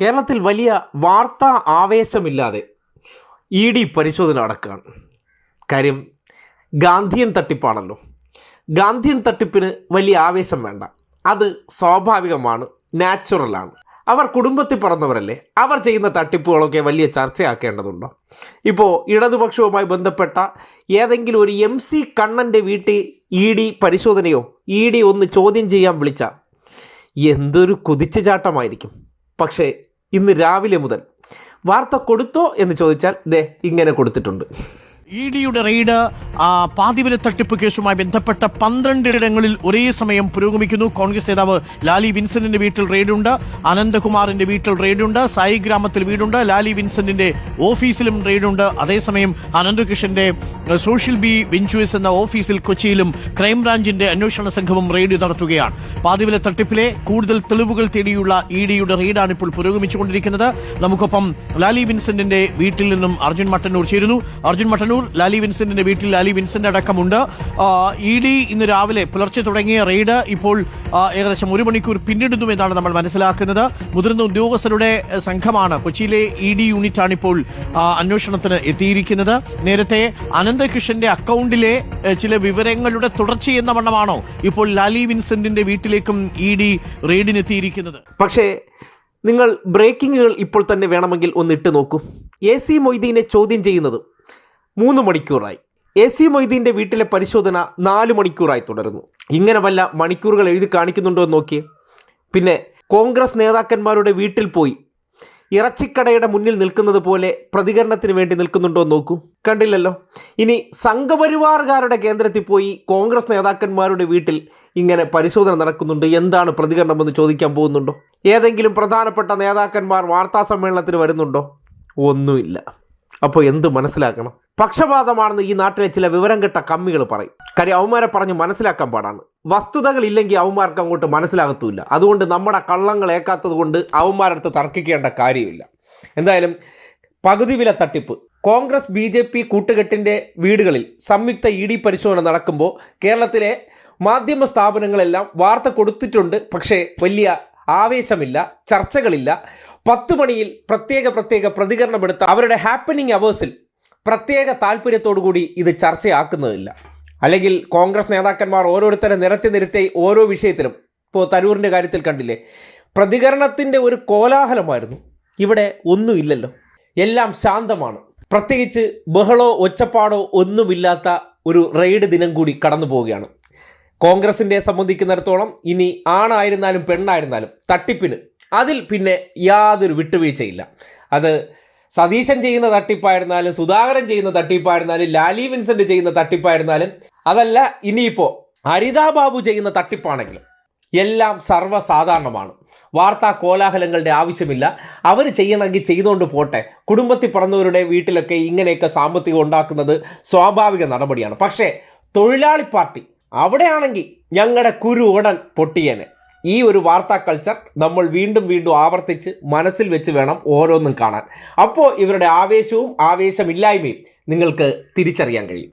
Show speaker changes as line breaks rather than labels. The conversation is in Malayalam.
കേരളത്തിൽ വലിയ വാർത്താ ആവേശമില്ലാതെ ഇ ഡി പരിശോധന നടക്കുകയാണ്. കാര്യം ഗാന്ധിയൻ തട്ടിപ്പാണല്ലോ. ഗാന്ധിയൻ തട്ടിപ്പിന് വലിയ ആവേശം വേണ്ട. അത് സ്വാഭാവികമാണ് നാച്ചുറലാണ് അവർ കുടുംബത്തിൽ പറഞ്ഞവരല്ലേ അവർ ചെയ്യുന്ന തട്ടിപ്പുകളൊക്കെ വലിയ ചർച്ചയാക്കേണ്ടതുണ്ടോ? ഇപ്പോൾ ഇടതുപക്ഷവുമായി ബന്ധപ്പെട്ട ഏതെങ്കിലും ഒരു എം സി കണ്ണന്റെ വീട്ടിൽ ഇ ഡി പരിശോധനയോ ഇ ഡി ഒന്ന് ചോദ്യം ചെയ്യാൻ വിളിച്ച എന്തൊരു കുതിച്ചുചാട്ടമായിരിക്കും. പക്ഷേ ഇന്ന് രാവിലെ മുതൽ വാർത്ത കൊടുത്തോ എന്ന് ചോദിച്ചാൽ ദേ ഇങ്ങനെ കൊടുത്തിട്ടുണ്ട്.
ഇ ഡിയുടെ റെയ്ഡ് പാതിവില തട്ടിപ്പ് കേസുമായി ബന്ധപ്പെട്ട പന്ത്രണ്ടിടങ്ങളിൽ ഒരേ സമയം പുരോഗമിക്കുന്നു. കോൺഗ്രസ് നേതാവ് ലാലി വിൻസെന്റിന്റെ വീട്ടിൽ റെയ്ഡുണ്ട്. അനന്തകുമാറിന്റെ വീട്ടിൽ റെയ്ഡുണ്ട്. സായി ഗ്രാമത്തിൽ വീടുണ്ട്. ലാലി വിൻസെന്റിന്റെ ഓഫീസിലും റെയ്ഡുണ്ട്. അതേസമയം അനന്തകൃഷ്ണന്റെ സോഷ്യൽ ബി വെഞ്ചുവേഴ്സ് എന്ന ഓഫീസിൽ കൊച്ചിയിലും ക്രൈംബ്രാഞ്ചിന്റെ അന്വേഷണ സംഘവും റെയ്ഡ് നടത്തുകയാണ്. പാതിവില തട്ടിപ്പിലെ കൂടുതൽ തെളിവുകൾ തേടിയുള്ള ഇ ഡിയുടെ റെയ്ഡാണ് ഇപ്പോൾ പുരോഗമിച്ചുകൊണ്ടിരിക്കുന്നത്. നമുക്കൊപ്പം ലാലി വിൻസെന്റിന്റെ വീട്ടിൽ നിന്നും അർജുൻ മട്ടന്നൂർ ചേരുന്നു. അർജുൻ മട്ടന്നൂർ ലാലി വിൻസെന്റിന്റെ വീട്ടിൽ ലാലി വിൻസെന്റ് അടക്കമുണ്ട്. ഇ ഡി ഇന്ന് രാവിലെ പുലർച്ചെ തുടങ്ങിയ റെയ്ഡ് ഇപ്പോൾ ഏകദേശം ഒരു മണിക്കൂർ പിന്നിടുന്നു എന്നാണ് നമ്മൾ മനസ്സിലാക്കുന്നത്. മുതിർന്ന ഉദ്യോഗസ്ഥരുടെ സംഘമാണ് കൊച്ചിയിലെ ഇ ഡി ആണ് ഇപ്പോൾ അന്വേഷണത്തിന് എത്തിയിരിക്കുന്നത്. നേരത്തെ അനന്തകൃഷ്ണന്റെ അക്കൗണ്ടിലെ ചില വിവരങ്ങളുടെ തുടർച്ചയെന്ന വണ്ണമാണോ ഇപ്പോൾ ലാലി വിൻസെന്റിന്റെ വീട്ടിലേക്കും ഇ ഡി റെയ്ഡിനെത്തിയിരിക്കുന്നത്?
പക്ഷേ നിങ്ങൾ ബ്രേക്കിങ്ങുകൾ ഇപ്പോൾ തന്നെ വേണമെങ്കിൽ ഒന്നിട്ട് നോക്കൂ. എ സി മൊയ്തീനെ ചോദ്യം ചെയ്യുന്നത് മൂന്ന് മണിക്കൂറായി. എ സി മൊയ്തീന്റെ വീട്ടിലെ പരിശോധന നാല് മണിക്കൂറായി തുടരുന്നു. ഇങ്ങനെ വല്ല മണിക്കൂറുകൾ എഴുതി കാണിക്കുന്നുണ്ടോ എന്ന് നോക്കിയേ. പിന്നെ കോൺഗ്രസ് നേതാക്കന്മാരുടെ വീട്ടിൽ പോയി ഇറച്ചിക്കടയുടെ മുന്നിൽ നിൽക്കുന്നത് പോലെ പ്രതികരണത്തിന് വേണ്ടി നിൽക്കുന്നുണ്ടോ എന്ന് നോക്കൂ. കണ്ടില്ലല്ലോ. ഇനി സംഘപരിവാറുകാരുടെ കേന്ദ്രത്തിൽ പോയി കോൺഗ്രസ് നേതാക്കന്മാരുടെ വീട്ടിൽ ഇങ്ങനെ പരിശോധന നടക്കുന്നുണ്ട്. എന്താണ് പ്രതികരണമെന്ന് ചോദിക്കാൻ പോകുന്നുണ്ടോ? ഏതെങ്കിലും പ്രധാനപ്പെട്ട നേതാക്കന്മാർ വാർത്താ സമ്മേളനത്തിന് വരുന്നുണ്ടോ? ഒന്നുമില്ല. അപ്പോൾ എന്ത് മനസ്സിലാക്കണം? പക്ഷപാതമാണെന്ന് ഈ നാട്ടിലെ ചില വിവരം കെട്ട കമ്മികൾ പറയും. കാര്യം അവന്മാരെ പറഞ്ഞ് മനസ്സിലാക്കാൻ പാടാണ്. വസ്തുതകൾ ഇല്ലെങ്കിൽ അവന്മാർക്ക് അങ്ങോട്ട് മനസ്സിലാകത്തുമില്ല അതുകൊണ്ട് നമ്മുടെ കള്ളങ്ങൾ ഏക്കാത്തത് കൊണ്ട് അവന്മാരടുത്ത് തർക്കിക്കേണ്ട കാര്യമില്ല. എന്തായാലും പകുതി വില തട്ടിപ്പ്. കോൺഗ്രസ് ബി ജെ പി കൂട്ടുകെട്ടിന്റെ വീടുകളിൽ സംയുക്ത ഇ ഡി പരിശോധന നടക്കുമ്പോൾ കേരളത്തിലെ മാധ്യമ സ്ഥാപനങ്ങളെല്ലാം വാർത്ത കൊടുത്തിട്ടുണ്ട്. പക്ഷേ വലിയ ആവേശമില്ല ചർച്ചകളില്ല. പത്ത് മണിയിൽ പ്രത്യേക പ്രത്യേക പ്രതികരണമെടുത്ത അവരുടെ ഹാപ്പനിങ് അവേഴ്സിൽ പ്രത്യേക താല്പര്യത്തോടുകൂടി ഇത് ചർച്ചയാക്കുന്നതില്ല. അല്ലെങ്കിൽ കോൺഗ്രസ് നേതാക്കന്മാർ ഓരോരുത്തരെ നിരത്തി നിരത്തി ഓരോ വിഷയത്തിലും ഇപ്പോൾ തരൂരിന്റെ കാര്യത്തിൽ കണ്ടില്ലേ പ്രതികരണത്തിന്റെ ഒരു കോലാഹലമായിരുന്നു. ഇവിടെ ഒന്നുമില്ലല്ലോ. എല്ലാം ശാന്തമാണ്. പ്രത്യേകിച്ച് ബഹളോ ഒച്ചപ്പാടോ ഒന്നുമില്ലാത്ത ഒരു റെയ്ഡ് ദിനം കൂടി കടന്നു പോവുകയാണ്. കോൺഗ്രസിന്റെ സംബന്ധിക്കുന്നിടത്തോളം ഇനി ആണായിരുന്നാലും പെണ്ണായിരുന്നാലും തട്ടിപ്പിന് അതിൽ പിന്നെ യാതൊരു വിട്ടുവീഴ്ചയില്ല. അത് സതീശൻ ചെയ്യുന്ന തട്ടിപ്പായിരുന്നാലും സുധാകരൻ ചെയ്യുന്ന തട്ടിപ്പായിരുന്നാലും ലാലി വിൻസെന്റ് ചെയ്യുന്ന തട്ടിപ്പായിരുന്നാലും അതല്ല ഇനിയിപ്പോൾ ഹരിതാ ബാബു ചെയ്യുന്ന തട്ടിപ്പാണെങ്കിലും എല്ലാം സർവസാധാരണമാണ്. വാർത്താ കോലാഹലങ്ങളുടെ ആവശ്യമില്ല. അവർ ചെയ്യണമെങ്കിൽ ചെയ്തുകൊണ്ട് പോട്ടെ. കുടുംബത്തിൽ പിറന്നവരുടെ വീട്ടിലൊക്കെ ഇങ്ങനെയൊക്കെ സാമ്പത്തികം ഉണ്ടാക്കുന്നത് സ്വാഭാവിക നടപടിയാണ്. പക്ഷേ തൊഴിലാളി പാർട്ടി അവിടെയാണെങ്കിൽ ഞങ്ങളുടെ കുരു ഉടൻ പൊട്ടിയേനെ. ഈ ഒരു വാർത്താ കൾച്ചർ നമ്മൾ വീണ്ടും വീണ്ടും ആവർത്തിച്ച് മനസ്സിൽ വെച്ച് വേണം ഓരോന്നും കാണാൻ. അപ്പോൾ ഇവരുടെ ആവേശവും ആവേശമില്ലായ്മയും നിങ്ങൾക്ക് തിരിച്ചറിയാൻ കഴിയും.